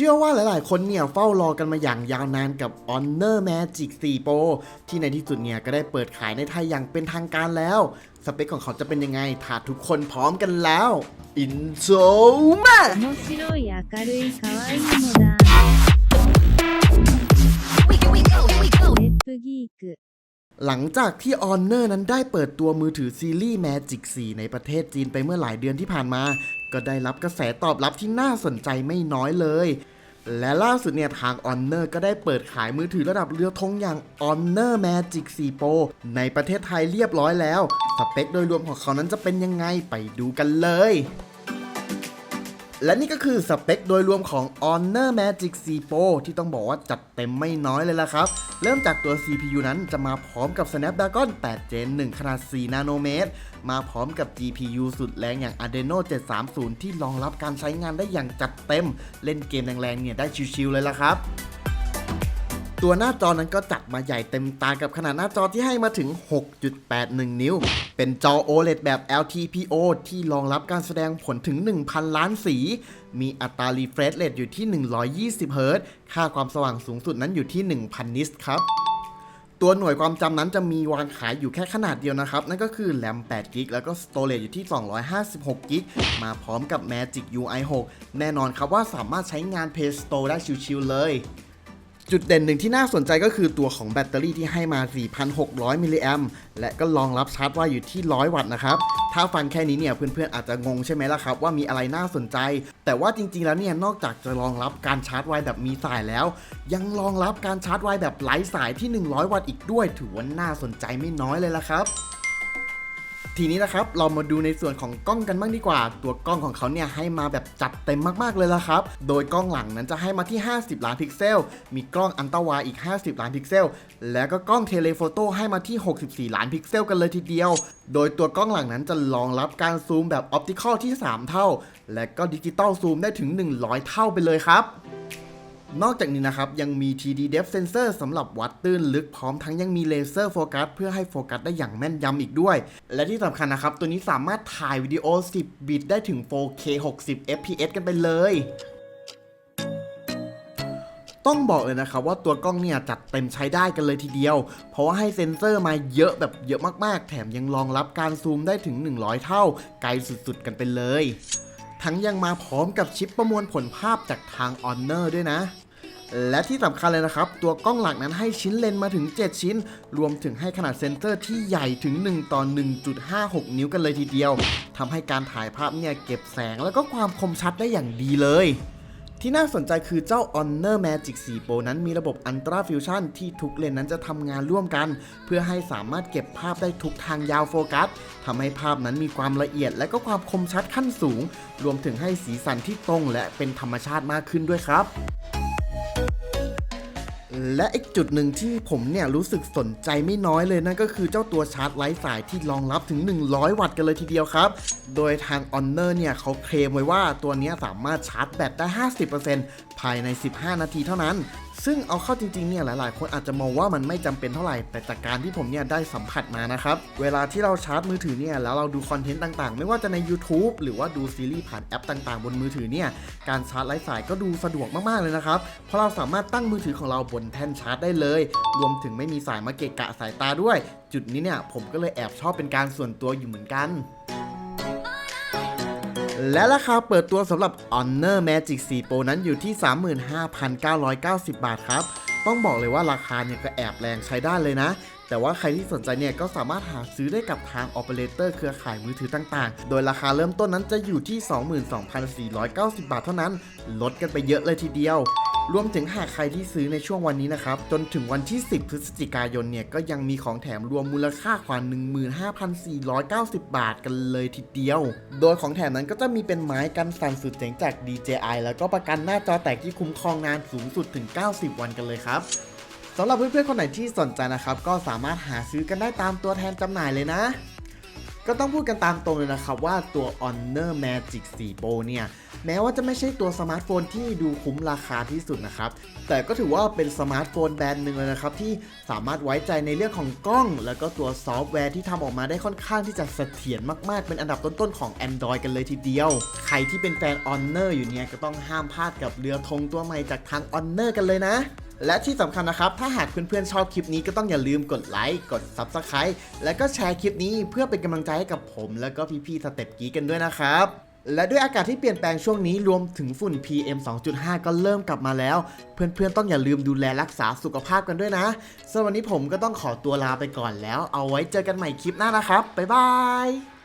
ชื่อว่าหลายๆ คนเนี่ยเฝ้ารอกันมาอย่างยาวนานกับ Honor Magic 4 Pro ที่ในที่สุดเนี่ยก็ได้เปิดขายในไทยอย่างเป็นทางการแล้ว สเปคของเขาจะเป็นยังไง ถ้าทุกคนพร้อมกันแล้ว อินโซมาหลังจากที่ Honor นั้นได้เปิดตัวมือถือซีรีส์ Magic 4 ในประเทศจีนไปเมื่อหลายเดือนที่ผ่านมา ก็ได้รับกระแสตอบรับที่น่าสนใจไม่น้อยเลย และล่าสุดเนี่ยทาง Honor ก็ได้เปิดขายมือถือระดับเรือธงอย่าง Honor Magic 4 Pro ในประเทศไทยเรียบร้อยแล้ว สเปคโดยรวมของเขานั้นจะเป็นยังไงไปดูกันเลยและนี่ก็คือสเปคโดยรวมของ Honor Magic 4 Pro ที่ต้องบอกว่าจัดเต็มไม่น้อยเลยละครับ เริ่มจากตัว CPU นั้นจะมาพร้อมกับ Snapdragon 8 Gen 1 ขนาด 4 นาโนเมตร มาพร้อมกับ GPU สุดแรงอย่าง Adreno 730 ที่รองรับการใช้งานได้อย่างจัดเต็ม เล่นเกมแรงๆเนี่ยได้ชิวๆเลยละครับ ตัวหน้าจอนั้นก็จัดมาใหญ่เต็มตากับขนาดหน้าจอที่ให้มาถึง 6.81 นิ้ว เป็นจอ OLED แบบ LTPO ที่รองรับการแสดงผลถึง 1,000 ล้านสี มีอัตรา refresh rate อยู่ที่ 120 Hz ค่าความสว่างสูงสุดนั้นอยู่ที่ 1,000 นิตครับตัวหน่วยความจำนั้นจะมีวางขายอยู่แค่ขนาดเดียวนะครับ นั่นก็คือแรม8 g b แล้วก็ Storage อยู่ที่ 256 g b มาพร้อมกับ Magic UI 6 แน่นอนครับว่าสามารถใช้งาน Play Store ได้ชิวๆเลย จุดเด่นหนึ่งที่น่าสนใจก็คือตัวของแบตเตอรี่ที่ให้มา 4,600 มิลลิแอมและก็รองรับชาร์จไว้อยู่ที่ 100 วัตต์นะครับ ถ้าฟังแค่นี้เนี่ยเพื่อนๆอาจจะงงใช่ไหมล่ะครับ ว่ามีอะไรน่าสนใจ แต่ว่าจริงๆแล้วเนี่ยนอกจากจะรองรับการชาร์จไวแบบมีสายแล้ว ยังรองรับการชาร์จไวแบบไร้สายที่ 100 วัตต์อีกด้วย ถือว่าน่าสนใจไม่น้อยเลยล่ะครับ ทีนี้นะครับเรามาดูในส่วนของกล้องกันบ้างดีกว่า ตัวกล้องของเขาเนี่ยให้มาแบบจัดเต็มมากๆเลยละครับ โดยกล้องหลังนั้นจะให้มาที่ 50 ล้านพิกเซล มีกล้องอันตาวาอีก 50 ล้านพิกเซล แล้วก็กล้องเทเลโฟโต้ให้มาที่ 64 ล้านพิกเซลกันเลยทีเดียว โดยตัวกล้องหลังนั้นจะรองรับการซูมแบบออปติคอลที่ 3 เท่า และก็ดิจิตอลซูมได้ถึง 100 เท่าไปเลยครับ นอกจากนี้นะครับยังมี TD Depth Sensor สำหรับวัดตื้นลึกพร้อมทั้งยังมีเลเซอร์โฟกัสเพื่อให้โฟกัสได้อย่างแม่นยำอีกด้วย และที่สำคัญนะครับ ตัวนี้สามารถถ่ายวิดีโอ 10 บิตได้ถึง 4K 60 fps กันไปเลยต้องบอกเลยนะครับว่าตัวกล้องเนี่ยจัดเต็มใช้ได้กันเลยทีเดียว เพราะว่าให้เซ็นเซอร์มาเยอะแบบเยอะมากๆ แถมยังรองรับการซูมได้ถึง 100 เท่า ไกลสุดๆ กันไปเลย ทั้งยังมาพร้อมกับชิปประมวลผลภาพจากทาง Honor ด้วยนะ และที่สำคัญเลยนะครับ ตัวกล้องหลักนั้นให้ชิ้นเลนมาถึง 7 ชิ้น รวมถึงให้ขนาดเซนเซอร์ที่ใหญ่ถึง 1 ต่อ 1.56 นิ้วกันเลยทีเดียวทำให้การถ่ายภาพเนี่ยเก็บแสงแล้วก็ความคมชัดได้อย่างดีเลยที่น่าสนใจคือเจ้า Honor Magic 4 Pro นั้นมีระบบ Ultra Fusion ที่ทุกเลนนั้นจะทำงานร่วมกัน เพื่อให้สามารถเก็บภาพได้ทุกทางยาวโฟกัสทำให้ภาพนั้นมีความละเอียดและก็ความคมชัดขั้นสูง รวมถึงให้สีสันที่ตรงและเป็นธรรมชาติมากขึ้นด้วยครับ และอีกจุดหนึ่งที่ผมเนี่ยรู้สึกสนใจไม่น้อยเลยนั่นก็คือเจ้าตัวชาร์จไร้สายที่รองรับถึง 100 วัตต์กันเลยทีเดียวครับ โดยทาง Honor เนี่ยเขาเคลมไว้ว่าตัวนี้สามารถชาร์จแบตได้ 50%ภายใน 15 นาทีเท่านั้น ซึ่งเอาเข้าจริงๆเนี่ยหลายๆ คนอาจจะมองว่ามันไม่จำเป็นเท่าไหร่ แต่จากการที่ผมเนี่ยได้สัมผัสมานะครับ เวลาที่เราชาร์จมือถือเนี่ยแล้วเราดูคอนเทนต์ต่างๆ ไม่ว่าจะใน YouTube หรือว่าดูซีรีส์ผ่านแอปต่างๆ บนมือถือเนี่ยการชาร์จไร้สายก็ดูสะดวกมากๆเลยนะครับ เพราะเราสามารถตั้งมือถือของเราบนแท่นชาร์จได้เลย รวมถึงไม่มีสายมาเกะกะสายตาด้วย จุดนี้เนี่ยผมก็เลยแอบชอบเป็นการส่วนตัวอยู่เหมือนกัน และราคาเปิดตัวสำหรับ Honor Magic 4 Pro นั้นอยู่ที่ 35,990 บาทครับ ต้องบอกเลยว่าราคาเนี่ยก็แอบแรงใช้ได้เลยนะ แต่ว่าใครที่สนใจเนี่ยก็สามารถหาซื้อได้กับทาง Operator เครือข่ายมือถือต่างๆ โดยราคาเริ่มต้นนั้นจะอยู่ที่ 22,490 บาทเท่านั้น ลดกันไปเยอะเลยทีเดียว รวมถึงหากใครที่ซื้อในช่วงวันนี้นะครับ จนถึงวันที่ 10 พฤศจิกายนเนี่ย ก็ยังมีของแถมรวมมูลค่ากว่า 15,490 บาทกันเลยทีเดียว โดยของแถมนั้นก็จะมีเป็นไม้กันสั่นสุดเจ๋งจาก DJI แล้วก็ประกันหน้าจอแตกที่คุ้มครองนานสูงสุดถึง 90 วันกันเลยครับสำหรับเพื่อนๆคนไหนที่สนใจนะครับ ก็สามารถหาซื้อกันได้ตามตัวแทนจำหน่ายเลยนะ ก็ต้องพูดกันตามตรงเลยนะครับว่าตัว Honor Magic 4 Pro เนี่ย แม้ว่าจะไม่ใช่ตัวสมาร์ทโฟนที่ดูคุ้มราคาที่สุดนะครับ แต่ก็ถือว่าเป็นสมาร์ทโฟนแบรนด์หนึ่งเลยนะครับ ที่สามารถไว้ใจในเรื่องของกล้อง แล้วก็ตัวซอฟต์แวร์ที่ทำออกมาได้ค่อนข้างที่จะเสถียรมากๆ เป็นอันดับต้นๆของ Android กันเลยทีเดียว ใครที่เป็นแฟน Honor อยู่เนี่ยก็ต้องห้ามพลาดกับเรือธงตัวใหม่จากทาง Honor กันเลยนะ และที่สำคัญนะครับ ถ้าหากเพื่อนๆชอบคลิปนี้ก็ต้องอย่าลืมกดไลค์ กด Subscribe แล้วก็แชร์คลิปนี้เพื่อเป็นกำลังใจให้กับผม แล้วก็พี่ๆสเต็ปกี้กันด้วยนะครับและด้วยอากาศที่เปลี่ยนแปลงช่วงนี้รวมถึงฝุ่น PM 2.5 ก็เริ่มกลับมาแล้ว เพื่อนๆ ต้องอย่าลืมดูแลรักษาสุขภาพกันด้วยนะสำหรับวันนี้ผมก็ต้องขอตัวลาไปก่อนแล้ว เอาไว้เจอกันใหม่คลิปหน้านะครับ บ๊ายบาย